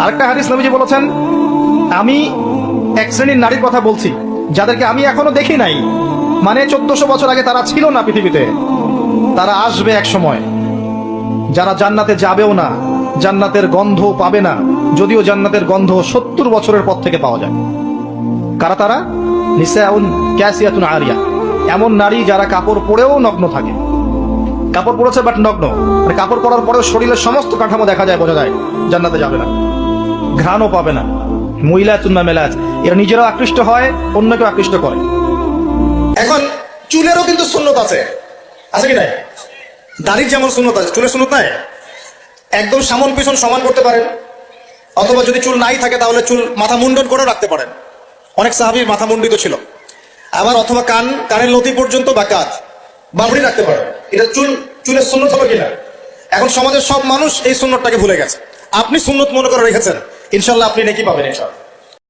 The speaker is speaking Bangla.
আরেকটা হাদিস নবীজি বলেছেন, আমি এক শ্রেণির নারীর কথা বলছি, যাদেরকে আমি এখনও দেখি নাই। মানে চোদ্দশো বছর আগে তারা ছিল না পৃথিবীতে। তারা আসবে এক সময়। যারা জান্নাতে যাবেও না, জান্নাতের গন্ধ পাবে না, যদিও জান্নাতের গন্ধ সত্তর বছরের পর থেকে পাওয়া যায়। কারা তারা? নিসাউন ক্যাসিয়াতুন আরিয়া এমন নারী যারা কাপড় পরেও নগ্ন থাকে। কাপড় পরেছে বাট নগ্ন। মানে কাপড় পরার পরেও শরীরের সমস্ত কাঠামো দেখা যায়, বোঝা যায়, জান্নাতে যাবে না। ঘ্রাণও পাবে না। মহিলা চুন্না মেলাজ এরা নিজেরাও আকৃষ্ট হয় অন্যকে আকৃষ্ট করে। এখন চুলেরও কিন্তু সুন্নত আছে। আছে কি নাই? দাড়ির যেমন সুন্নত আছে চুলের সুন্নত নাই? একদম সামন পিছন সমান করতে পারেন। অথবা যদি চুল নাই থাকে, তাহলে চুল মাথা মুন্ডন করে রাখতে পারেন। অনেক সাহাবির মাথা মুন্ডিত ছিল। আবার অথবা কান, কানের লতি পর্যন্ত বা কাজ বাবড়ি রাখতে পারেন। এটা চুল, চুলের সুন্নত হবে কিনা? এখন সমাজের সব মানুষ এই সুন্নতটাকে ভুলে গেছে। আপনি সুন্নত মনে করে রেখেছেন। ইনশাল্লাহ আপনি নাকি পাবেন ইনশাল্লাহ।